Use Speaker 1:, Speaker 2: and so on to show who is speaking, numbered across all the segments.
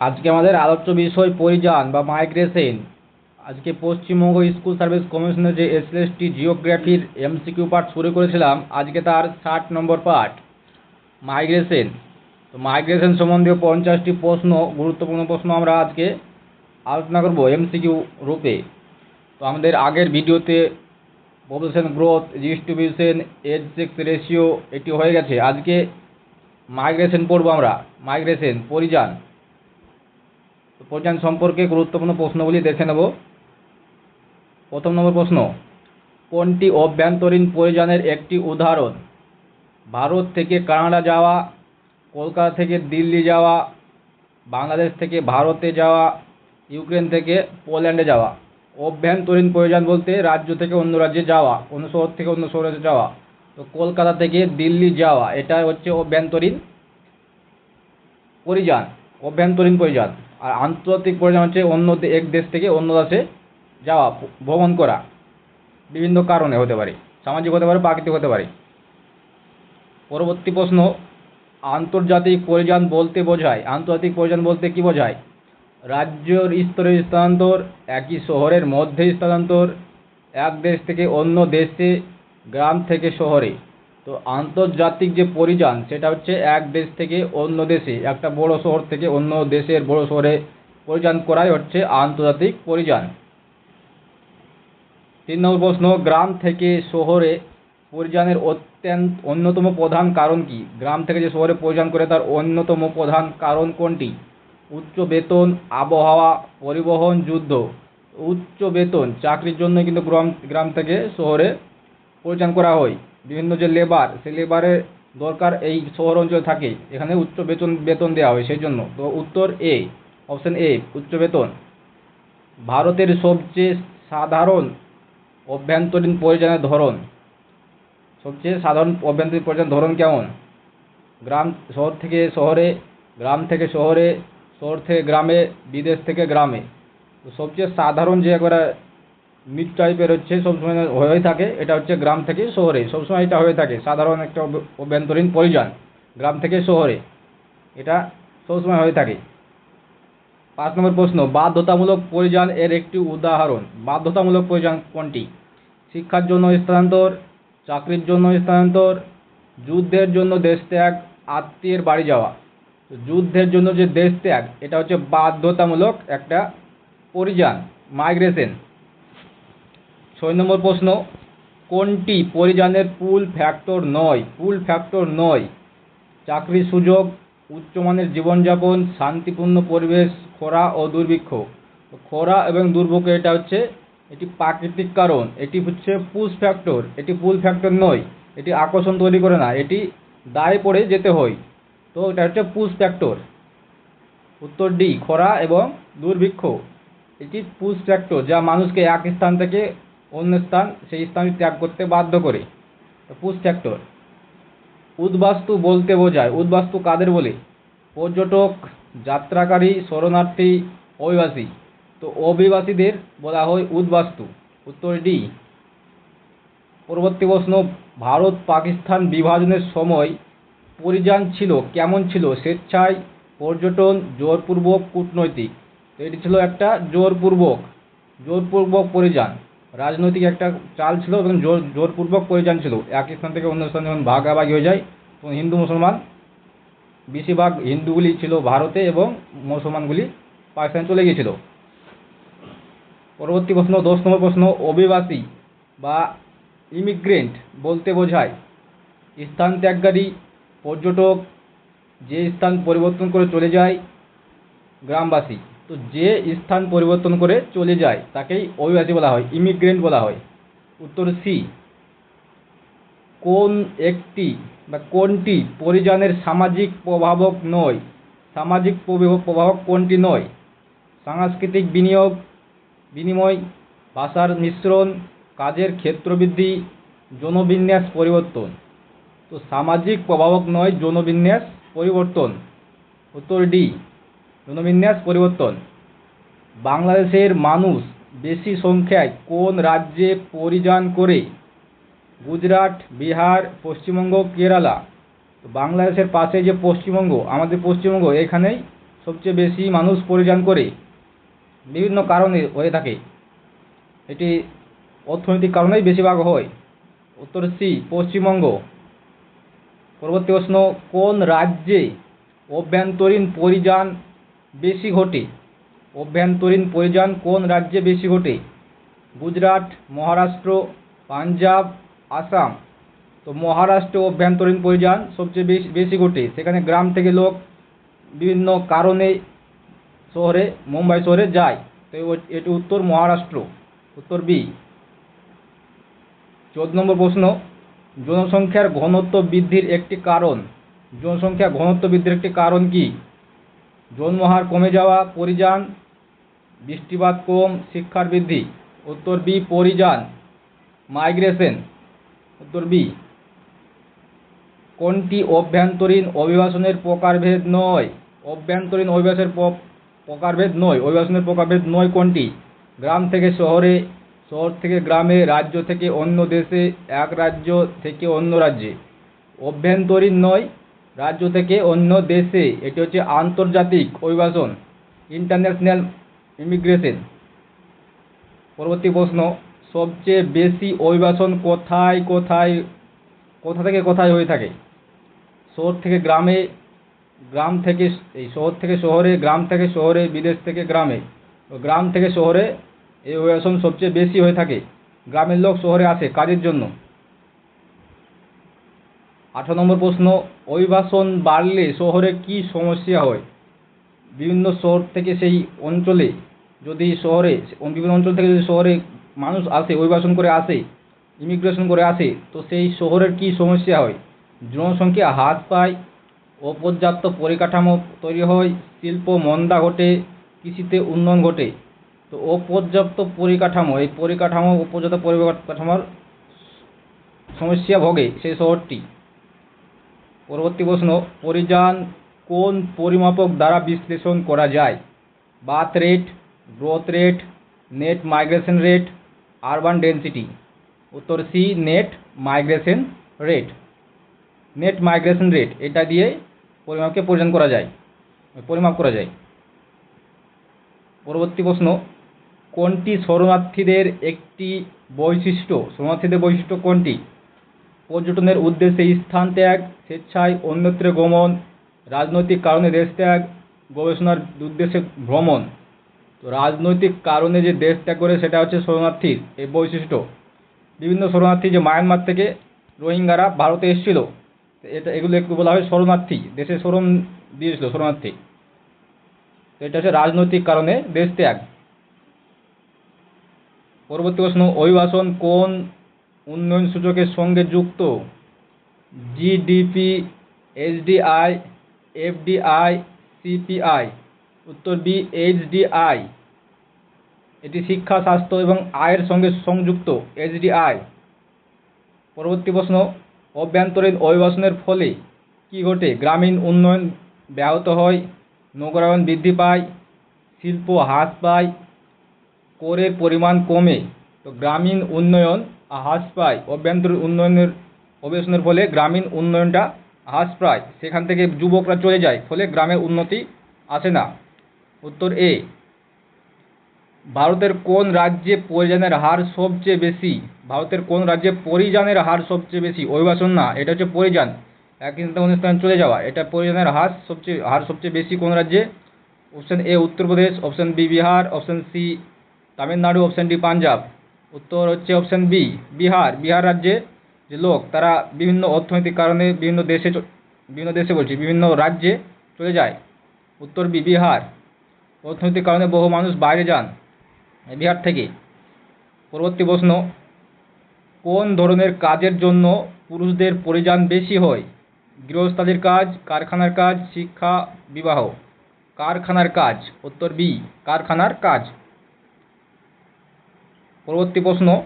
Speaker 1: আজকে আমাদের আলোচ্য বিষয় পরিযান বা মাইগ্রেশন। আজকে পশ্চিমবঙ্গ স্কুল সার্ভিস কমিশনের যে এসএলএসটি জিওগ্রাফির এমসিকিউ পার্ট শুরু করেছিলাম, আজকে তার ষাট নম্বর পার্ট মাইগ্রেশন। তো মাইগ্রেশন সম্বন্ধীয় পঞ্চাশটি প্রশ্ন, গুরুত্বপূর্ণ প্রশ্ন আমরা আজকে আলোচনা করব এমসিকিউ রূপে। তো আমাদের আগের ভিডিওতে population growth, distribution, age sex ratio এটি হয়ে গেছে। আজকে মাইগ্রেশন পড়ব আমরা, মাইগ্রেশন, পরিযান। তো পরিযান সম্পর্কে গুরুত্বপূর্ণ প্রশ্নগুলি দেখে নেব। প্রথম নম্বর প্রশ্ন, কোনটি অভ্যন্তরীণ পরিযানের একটি উদাহরণ? ভারত থেকে কানাডা যাওয়া, কলকাতা থেকে দিল্লি যাওয়া, বাংলাদেশ থেকে ভারতে যাওয়া, ইউক্রেন থেকে পোল্যান্ডে যাওয়া। অভ্যন্তরীণ পরিযান বলতে রাজ্য থেকে অন্য রাজ্যে যাওয়া কোনো শহর থেকে অন্য শহরে যাওয়া। তো কলকাতা থেকে দিল্লি যাওয়া, এটা হচ্ছে অভ্যন্তরীণ পরিযান অভ্যন্তরীণ পরিযান আর আন্তর্জাতিক পরিযান হচ্ছে অন্য এক দেশ থেকে অন্য দেশে যাওয়া, ভ্রমণ করা। বিভিন্ন কারণে হতে পারে। সামাজিক হতে পারে, প্রাকৃতিক হতে পারে। পরবর্তী প্রশ্ন, আন্তর্জাতিক পরিযান বলতে বোঝায়। আন্তর্জাতিক পরিযান বলতে কি বোঝায়? রাজ্যর স্তরে স্থানান্তর, একই শহরের মধ্যে স্থানান্তর, এক দেশ থেকে অন্য দেশে, গ্রাম থেকে শহরে। তো আন্তর্জাতিক যে পরিযান, সেটা হচ্ছে এক দেশ থেকে অন্য দেশে, একটা বড় শহর থেকে অন্য দেশের বড় শহরে পরিযান করাই হচ্ছে আন্তর্জাতিক পরিযান। তিন নম্বর প্রশ্ন, গ্রাম থেকে শহরে পরিযানের অত্যন্ত অন্যতম প্রধান কারণ কি? গ্রাম থেকে যে শহরে পরিযান করে তার অন্যতম প্রধান কারণ কোনটি? উচ্চ বেতন, আবহাওয়া, পরিবহন, যুদ্ধ। উচ্চ বেতন, চাকরির জন্য কিন্তু গ্রাম গ্রাম থেকে শহরে পরিযান করা হয়। বিভিন্ন যে লেবার সেই লেবারের দরকার এই শহর অঞ্চলে থাকে। এখানে উচ্চ বেতন বেতন দেওয়া হয়, সেই জন্য। তো উত্তর এ অপশন এ উচ্চ বেতন। ভারতের সবচেয়ে সাধারণ অভ্যন্তরীণ পরিযানের ধরন। সবচেয়ে সাধারণ অভ্যন্তরীণ পরিযানের ধরন কেমন? গ্রাম শহর থেকে শহরে, গ্রাম থেকে শহরে, শহর থেকে গ্রামে, বিদেশ থেকে গ্রামে। তো সবচেয়ে সাধারণ যে একবারে মিড টাইপের হচ্ছে সবসময় হয়ে থাকে। এটা হচ্ছে গ্রাম থেকে শহরে। সবসময় এটা হয়ে থাকে। সাধারণ একটা অভ- অভ্যন্তরীণ পরিযান। গ্রাম থেকে শহরে। এটা সবসময় হয়ে থাকে। পাঁচ নম্বর প্রশ্ন, বাধ্যতামূলক পরিযান এর একটি উদাহরণ। বাধ্যতামূলক পরিযান কোনটি? শিক্ষার জন্য স্থানান্তর, চাকরির জন্য স্থানান্তর, যুদ্ধের জন্য দেশ ত্যাগ আত্মীয়ের বাড়ি যাওয়া। যুদ্ধের জন্য যে দেশ ত্যাগ এটা হচ্ছে বাধ্যতামূলক একটা পরিযান, মাইগ্রেশন। ছয় নম্বর প্রশ্ন, কোনটি পরিযানের পুল ফ্যাক্টর নয়? পুল ফ্যাক্টর নয়। চাকরির সুযোগ উচ্চমানের জীবনযাপন, শান্তিপূর্ণ পরিবেশ, খরা ও দুর্ভিক্ষ। খরা এবং দুর্ভিক্ষ এটা হচ্ছে, এটি প্রাকৃতিক কারণ। এটি হচ্ছে পুশ ফ্যাক্টর। এটি পুল ফ্যাক্টর নয়। এটি আকর্ষণ তৈরি করে না। এটি দায়ে পড়ে যেতে হয়। তো এটা হচ্ছে পুশ ফ্যাক্টর। উত্তর ডি, খরা এবং দুর্ভিক্ষ। এটি পুশ ফ্যাক্টর, যা মানুষকে এক স্থান থেকে অন্য স্থান সেই স্থানে ত্যাগ করতে বাধ্য করে। পুশ ফ্যাক্টর উদ্বাস্তু বলতে বোঝায়, উদ্বাস্তু কাদের বলে? পর্যটক, যাত্রাকারী, শরণার্থী, অভিবাসী। তো অভিবাসীদের বলা হয় উদ্বাস্তু। উত্তর ডি, পরবর্তী প্রশ্ন, ভারত পাকিস্তান বিভাজনের সময় পরিযান ছিল, কেমন ছিল? স্বেচ্ছায় পর্যটন, জোরপূর্বক কূটনৈতিক। এটি ছিল একটা জোরপূর্বক জোরপূর্বক পরিযান। রাজনৈতিক একটা চাল ছিল এবং জোর, জোরপূর্বক পরিযান ছিল। এক স্থান থেকে অন্য স্থানে যখন ভাগাভাগি হয়ে যায়, তখন হিন্দু, মুসলমান, বেশিরভাগ হিন্দুগুলি ছিল ভারতে এবং মুসলমানগুলি পাকিস্তানে চলে গিয়েছিল। পরবর্তী প্রশ্ন দশ নম্বর প্রশ্ন, অভিবাসী বা ইমিগ্রেন্ট বলতে বোঝায়, স্থান ত্যাগকারী পর্যটক যে স্থান পরিবর্তন করে চলে যায় গ্রামবাসী। তো যে স্থান পরিবর্তন করে চলে যায়, তাকেই অভিবাসী বলা হয় ইমিগ্রেন্ট বলা হয়। উত্তর সি কোন একটি বা কোনটি পরিযানের সামাজিক প্রভাবক নয়? সামাজিক প্রভাবক প্রভাবক কোনটি নয়? সাংস্কৃতিক বিনিয়োগ, বিনিময়, ভাষার মিশ্রণ, কাজের ক্ষেত্রবৃদ্ধি, যৌনবিন্যাস পরিবর্তন। তো সামাজিক প্রভাবক নয়, যৌনবিন্যাস পরিবর্তন। উত্তর ডি যৌনবিন্যাস পরিবর্তন। বাংলাদেশের মানুষ বেশি সংখ্যায় কোন রাজ্যে পরিযান করে? গুজরাট, বিহার, পশ্চিমবঙ্গ, কেরালা। বাংলাদেশের পাশে যে পশ্চিমবঙ্গ, আমাদের পশ্চিমবঙ্গ, এখানেই সবচেয়ে বেশি মানুষ পরিযান করে। বিভিন্ন কারণে হয়ে থাকে। এটি অর্থনৈতিক কারণেই বেশিরভাগ হয়। উত্তর সি, পশ্চিমবঙ্গ। পরবর্তী প্রশ্ন, কোন রাজ্যে অভ্যন্তরীণ পরিযান বেশি ঘটে। অভ্যন্তরীণ পরিযান কোন রাজ্যে বেশি ঘটে? গুজরাট, মহারাষ্ট্র, পাঞ্জাব, আসাম। তো মহারাষ্ট্রে অভ্যন্তরীণ পরিযান সবচেয়ে বেশি বেশি ঘটে। সেখানে গ্রাম থেকে লোক বিভিন্ন কারণে শহরে, মুম্বাই শহরে যায়। তো এটি উত্তর মহারাষ্ট্র, উত্তর বি। চোদ্দ নম্বর প্রশ্ন, জনসংখ্যার ঘনত্ব বৃদ্ধির একটি কারণ। জনসংখ্যা ঘনত্ব বৃদ্ধির একটি কারণ কি? জন্মহার কমে যাওয়া পরিযান, বৃষ্টিপাত কম, শিক্ষার বৃদ্ধি। উত্তর বি, পরিযান, মাইগ্রেশন। উত্তর বি, কোনটি অভ্যন্তরীণ অভিবাসনের প্রকারভেদ নয়? অভ্যন্তরীণ অভিবাসের প্রকারভেদ নয়। অভিবাসনের প্রকারভেদ নয় কোনটি? গ্রাম থেকে শহরে, শহর থেকে গ্রামে, রাজ্য থেকে অন্য দেশে, এক রাজ্য থেকে অন্য রাজ্যে। অভ্যন্তরীণ নয়। রাজ্য থেকে অন্য দেশে এটি হচ্ছে আন্তর্জাতিক অভিবাসন ইন্টারন্যাশনাল ইমিগ্রেশন পরবর্তী প্রশ্ন, সবচেয়ে বেশি অভিবাসন কোথায় কোথায়, কোথা থেকে কোথায় হয়ে থাকে? শহর থেকে গ্রামে, গ্রাম থেকে এই শহর থেকে শহরে, গ্রাম থেকে শহরে, বিদেশ থেকে গ্রামে। গ্রাম থেকে শহরে এই অভিবাসন সবচেয়ে বেশি হয়ে থাকে। গ্রামের লোক শহরে আসে কাজের জন্য। আঠারো নম্বর প্রশ্ন, অভিবাসন বাড়লে শহরে কি সমস্যা হয়? বিভিন্ন শহর থেকে সেই অঞ্চলে যদি শহরে, বিভিন্ন অঞ্চল থেকে যদি শহরে মানুষ আসে, অভিবাসন করে আসে ইমিগ্রেশন করে আসে, তো সেই শহরের কি সমস্যা হয়? জনসংখ্যা হ্রাস পায়, অপর্যাপ্ত পরিকাঠামো তৈরি হয়, শিল্প মন্দা ঘটে, কৃষিতে উন্নয়ন ঘটে। তো অপর্যাপ্ত পরিকাঠামো, এই পরিকাঠামো উপর্যাপ্ত পরিকাঠামোর সমস্যা ভোগে সেই শহরটি। পরবর্তী প্রশ্ন, পরিযান কোন পরিমাপক দ্বারা বিশ্লেষণ করা যায়? Birth rate, growth rate, net migration rate, urban density. উত্তর C, net migration rate. Net migration rate, এটা দিয়ে পরিমাপকে পরিধান করা যায়, পরিমাপ করা যায়। পরবর্তী প্রশ্ন, কোনটি শরণার্থীদের একটি বৈশিষ্ট্য? শরণার্থীদের বৈশিষ্ট্য কোনটি? পর্যটনের উদ্দেশ্যে স্থান ত্যাগ, স্বেচ্ছায় অন্যত্র গমন, রাজনৈতিক কারণে দেশ ত্যাগ, গবেষণার উদ্দেশ্যে ভ্রমণ। তো রাজনৈতিক কারণে যে দেশ ত্যাগ করে সেটা হচ্ছে শরণার্থীর এই বৈশিষ্ট্য। বিভিন্ন শরণার্থী যে মায়ানমার থেকে রোহিঙ্গারা ভারতে এসেছিল এটা, এগুলো একটু বলা হয় শরণার্থী, দেশে শরণ দিয়েছিল শরণার্থী। তো এটা হচ্ছে রাজনৈতিক কারণে দেশ ত্যাগ। পরবর্তী প্রশ্ন, অভিবাসন কোন উন্নয়ন সূচকের সঙ্গে যুক্ত জিডিপি এইচডিআই এফডিআই সিপিআই উত্তর বি এইচডিআই এটি শিক্ষা, স্বাস্থ্য এবং আয়ের সঙ্গে সংযুক্ত এইচডিআই পরবর্তী প্রশ্ন, অভ্যন্তরীণ অভিবাসনের ফলে কী ঘটে? গ্রামীণ উন্নয়ন ব্যাহত হয়, নগরায়ন বৃদ্ধি পায়, শিল্প হ্রাস পায়, করের পরিমাণ কমে। তো গ্রামীণ উন্নয়ন হ্রাস পায়। অভ্যন্তরীণ উন্নয়নের অভিবাসনের ফলে গ্রামীণ উন্নয়নটা হ্রাস পায়। সেখান থেকে যুবকরা চলে যায়, ফলে গ্রামের উন্নতি আসে না। উত্তর এ, ভারতের কোন রাজ্যে পরিযানের হার সবচেয়ে বেশি? ভারতের কোন রাজ্যে পরিযানের হার সবচেয়ে বেশি? অভিবাসন না, এটা হচ্ছে পরিযান। এক স্থানে চলে যাওয়া, এটা পরিযানের হার সবচেয়ে হার সবচেয়ে বেশি কোন রাজ্যে? Option A Uttar Pradesh option B Bihar option C Tamil Nadu option D Punjab. উত্তর হচ্ছে অপশন বি বিহার। বিহার রাজ্যে যে লোক, তারা বিভিন্ন অর্থনৈতিক কারণে বিভিন্ন দেশে বিভিন্ন দেশে বলছি, বিভিন্ন রাজ্যে চলে যায়। উত্তর বি বিহার। অর্থনৈতিক কারণে বহু মানুষ বাইরে যান বিহার থেকে। পরবর্তী প্রশ্ন, কোন ধরনের কাজের জন্য পুরুষদের পরিযান বেশি হয়? গৃহস্থালির কাজ, কারখানার কাজ, শিক্ষা, বিবাহ। কারখানার কাজ, উত্তর বি কারখানার কাজ। পরবর্তী প্রশ্ন,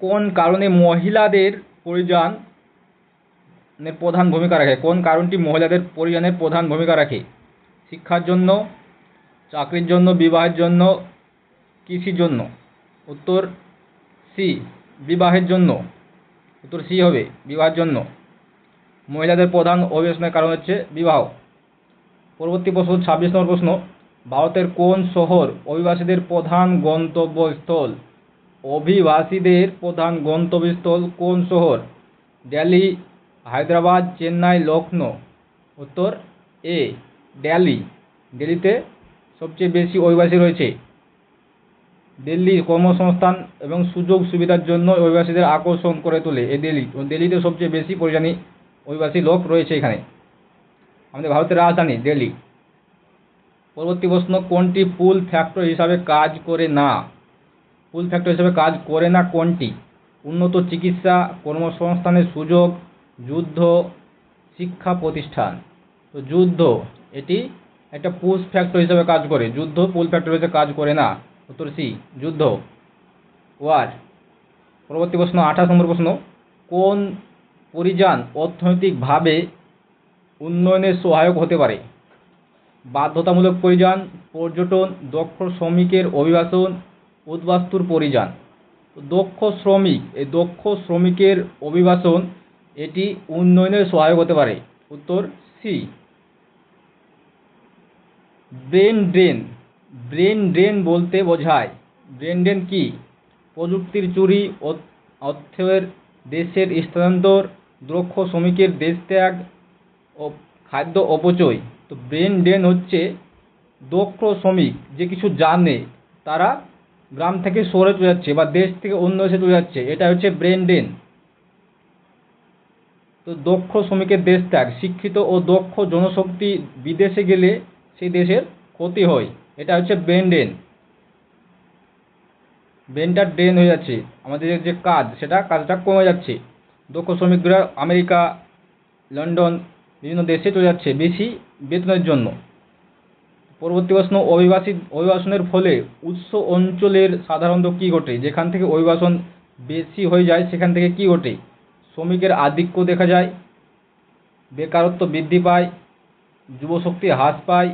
Speaker 1: কোন কারণে মহিলাদের পরিযানের প্রধান ভূমিকা রাখে? কোন কারণটি মহিলাদের পরিযানের প্রধান ভূমিকা রাখে? শিক্ষার জন্য, চাকরির জন্য, বিবাহের জন্য, কৃষির জন্য? উত্তর সি, বিবাহের জন্য। উত্তর সি হবে, বিবাহের জন্য। মহিলাদের প্রধান অভিবাসনের কারণ হচ্ছে বিবাহ। পরবর্তী প্রশ্ন, ছাব্বিশ নম্বর প্রশ্ন, ভারতের কোন শহর অভিবাসীদের প্রধান গন্তব্যস্থল? অভিবাসীদের প্রধান গন্তব্যস্থল কোন শহর? দিল্লি, হায়দ্রাবাদ, চেন্নাই লখনৌ উত্তর, এ, দিল্লি। দিল্লিতে সবচেয়ে বেশি অভিবাসী রয়েছে। দিল্লি কর্মসংস্থান এবং সুযোগ সুবিধার জন্য অভিবাসীদের আকর্ষণ করে তোলে এই দিল্লি। দিল্লিতে সবচেয়ে বেশি পরিমাণে অভিবাসী লোক রয়েছে এখানে। আমাদের ভারতের রাজধানী, দিল্লি। পরবর্তী প্রশ্ন, কোনটি ফুল ফ্যাক্টর হিসাবে কাজ করে না? পুল ফ্যাক্টর হিসাবে কাজ করে না কোনটি? উন্নত চিকিৎসা, কর্মসংস্থানের সুযোগ, যুদ্ধ, শিক্ষা প্রতিষ্ঠান। তো যুদ্ধ, এটি একটা পুশ ফ্যাক্টর হিসাবে কাজ করে। যুদ্ধ পুল ফ্যাক্টর হিসেবে কাজ করে না। উত্তর সি, যুদ্ধ। ওয়ার পরবর্তী প্রশ্ন, আঠাশ নম্বর প্রশ্ন, কোন পরিযান অর্থনৈতিকভাবে উন্নয়নে সহায়ক হতে পারে? বাধ্যতামূলক পরিযান, পর্যটন, দক্ষ শ্রমিকের অভিবাসন উদ্বাস্তুর পরিযান। দক্ষ শ্রমিক, এই দক্ষ শ্রমিকের অভিবাসন এটি উন্নয়নের সহায়ক হতে পারে। উত্তর C brain drain. Brain drain বলতে বোঝায়। ব্রেন ড্রেন কি? প্রযুক্তির চুরি অর্থের দেশের স্থানান্তর, দক্ষ শ্রমিকের দেশ ত্যাগ ও খাদ্য অপচয়। তো ব্রেন ড্রেন হচ্ছে দক্ষ শ্রমিক, যে কিছু জানে, তারা গ্রাম থেকে শহরে চলে যাচ্ছে বা দেশ থেকে অন্য দেশে চলে যাচ্ছে এটা হচ্ছে ব্রেন ড্রেন তো দক্ষ শ্রমিকের দেশ ত্যাগ, শিক্ষিত ও দক্ষ জনশক্তি বিদেশে গেলে সেই দেশের ক্ষতি হয় এটা হচ্ছে ব্রেন ড্রেন ব্রেনটা ড্রেন হয়ে যাচ্ছে, আমাদের যে কাজ, সেটা কাজটা কমে যাচ্ছে। দক্ষ শ্রমিকরা আমেরিকা, লন্ডন, বিভিন্ন দেশে চলে যাচ্ছে বেশি বেতনের জন্য। পরবর্তী প্রশ্ন, অভিবাসী, অভিবাসনের ফলে উৎস অঞ্চলের সাধারণত কী ঘটে? যেখান থেকে অভিবাসন বেশি হয়ে যায়, সেখান থেকে কী ঘটে? শ্রমিকের আধিক্য দেখা যায়, বেকারত্ব বৃদ্ধি পায়, যুবশক্তি হ্রাস পায়,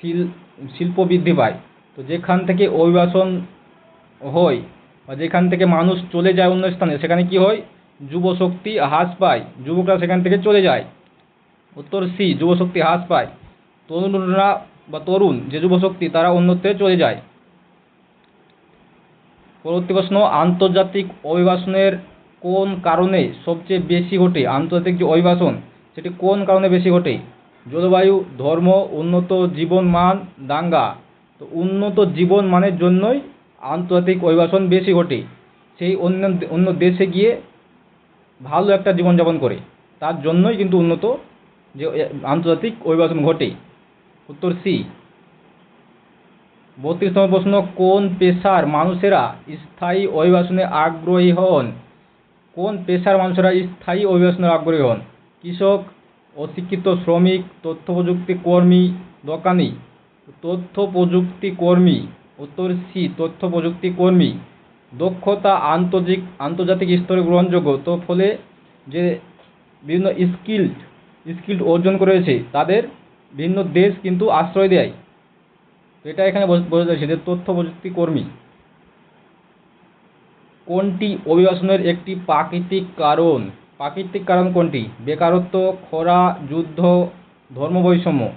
Speaker 1: শিল, শিল্প বৃদ্ধি পায়। তো যেখান থেকে অভিবাসন হয় বা যেখান থেকে মানুষ চলে যায় অন্য স্থানে, সেখানে কি হয়? যুবশক্তি হ্রাস পায়, যুবকরা সেখান থেকে চলে যায়। উত্তর সি, যুবশক্তি হ্রাস পায়। তরুণরা বা তরুণ যে যুবশক্তি তারা অন্যত্রে চলে যায়। পরবর্তী প্রশ্ন, আন্তর্জাতিক অভিবাসনের কোন কারণে সবচেয়ে বেশি ঘটে? আন্তর্জাতিক যে অভিবাসন, সেটি কোন কারণে বেশি ঘটে? জলবায়ু, ধর্ম, উন্নত জীবন মান, দাঙ্গা। তো উন্নত জীবন মানের জন্যই আন্তর্জাতিক অভিবাসন বেশি ঘটে। সেই অন্য অন্য দেশে গিয়ে ভালো একটা জীবনযাপন করে। তার জন্যই কিন্তু উন্নত যে, আন্তর্জাতিক অভিবাসন ঘটে। উত্তর সি। বত্রিশতম প্রশ্ন, কোন পেশার মানুষেরা স্থায়ী অভিবাসনে আগ্রহী হন? কোন পেশার মানুষেরা স্থায়ী অভিবাসনে আগ্রহী হন? কৃষক, অশিক্ষিত শ্রমিক তথ্য প্রযুক্তি কর্মী, দোকানি তথ্য প্রযুক্তি কর্মী, উত্তর সি তথ্য প্রযুক্তি কর্মী। দক্ষতা আন্তর্জাতিক আন্তর্জাতিক স্তরে গ্রহণযোগ্য। তো ফলে যে বিভিন্ন স্কিল্ড স্কিল্ড অর্জন করেছে, তাদের বিভিন্ন দেশ কিন্তু আশ্রয় দেয়। এটা এখানে বোঝ- বোঝা যাচ্ছে যে তথ্য প্রযুক্তি কর্মী। কোনটি অভিবাসনের একটি প্রাকৃতিক কারণ? প্রাকৃতিক কারণ কোনটি? বেকারত্ব, খরা, যুদ্ধ ধর্ম বৈষম্য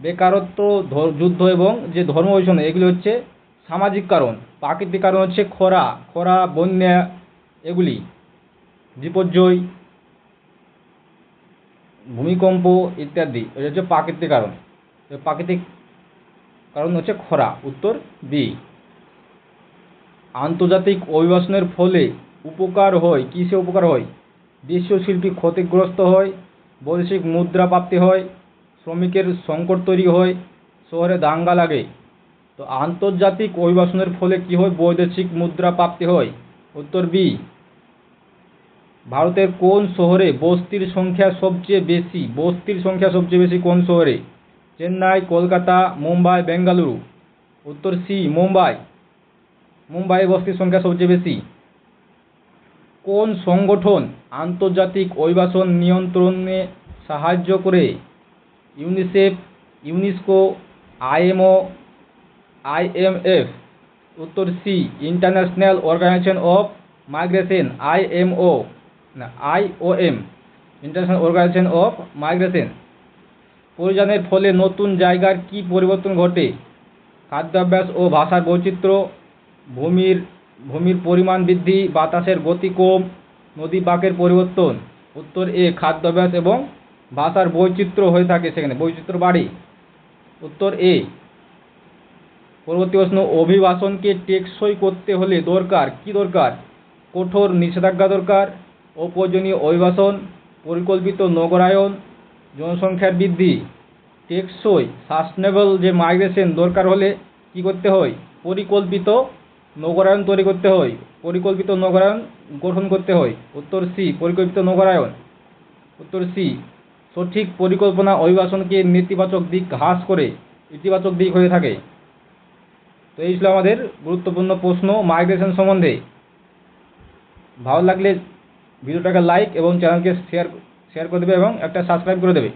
Speaker 1: বেকারত্ব যুদ্ধ এবং যে ধর্ম বৈষম্য এগুলি হচ্ছে সামাজিক কারণ। প্রাকৃতিক কারণ হচ্ছে খরা খরা, বন্যা, এগুলি। বিপর্যয় ভূমিকম্প ইত্যাদি, এটা হচ্ছে প্রাকৃতিক কারণ। প্রাকৃতিক কারণ হচ্ছে খরা, উত্তর বি আন্তর্জাতিক অভিবাসনের ফলে উপকার হয়, কিসে উপকার হয়? দেশীয় শিল্পী ক্ষতিগ্রস্ত হয়, বৈদেশিক মুদ্রা প্রাপ্তি হয়, শ্রমিকের সংকট তৈরি হয়, শহরে দাঙ্গা লাগে। তো আন্তর্জাতিক অভিবাসনের ফলে কি হয়? বৈদেশিক মুদ্রা প্রাপ্তি হয়, উত্তর বি ভারতের কোন শহরে বস্তির সংখ্যা সবচেয়ে বেশি? বস্তির সংখ্যা সবচেয়ে বেশি কোন শহরে? চেন্নাই, কলকাতা, মুম্বাই, বেঙ্গালুরু। উত্তর সি, মুম্বাই। মুম্বাইয়ে বস্তির সংখ্যা সবচেয়ে বেশি। কোন সংগঠন আন্তর্জাতিক অভিবাসন নিয়ন্ত্রণে সাহায্য করে? UNICEF, UNESCO, IMO, IMF. উত্তর C, International Organization of Migration, IMO. না IOM International Organization of Migration পরিযানের ফলে নতুন জায়গার কি পরিবর্তন ঘটে? খাদ্যাভ্যাস ও ভাষার বৈচিত্র্য, ভূমির ভূমির পরিমাণ বৃদ্ধি, বাতাসের গতি কম, নদী বাঁকের পরিবর্তন। উত্তর এ, খাদ্যাভ্যাস এবং ভাষার বৈচিত্র্য হয়ে থাকে সেখানে, বৈচিত্র্য বাড়ে। উত্তর এ, পরবর্তী প্রশ্ন, অভিবাসনকে টেকসই করতে হলে দরকার, কি দরকার? কঠোর নিষেধাজ্ঞা দরকার অপ্রয়োজনীয় অভিবাসন, পরিকল্পিত নগরায়ন, জনসংখ্যার বৃদ্ধি, টেকসই সাস্টেনেবল যে মাইগ্রেশন দরকার হলে কি করতে হয়? পরিকল্পিত নগরায়ন তৈরি করতে হয়। পরিকল্পিত নগরায়ন গঠন করতে হয়। উত্তর সি, পরিকল্পিত নগরায়ন। উত্তর সি, সঠিক পরিকল্পনা অভিবাসনকে নেতিবাচক দিক হ্রাস করে, ইতিবাচক দিক হয়ে থাকে। তো এই ছিল আমাদের গুরুত্বপূর্ণ প্রশ্ন মাইগ্রেশন সম্বন্ধে। ভালো লাগলে ভিডিওটাকে লাইক এবং চ্যানেলকে শেয়ার শেয়ার করে দেবে এবং একটা সাবস্ক্রাইব করে দেবে।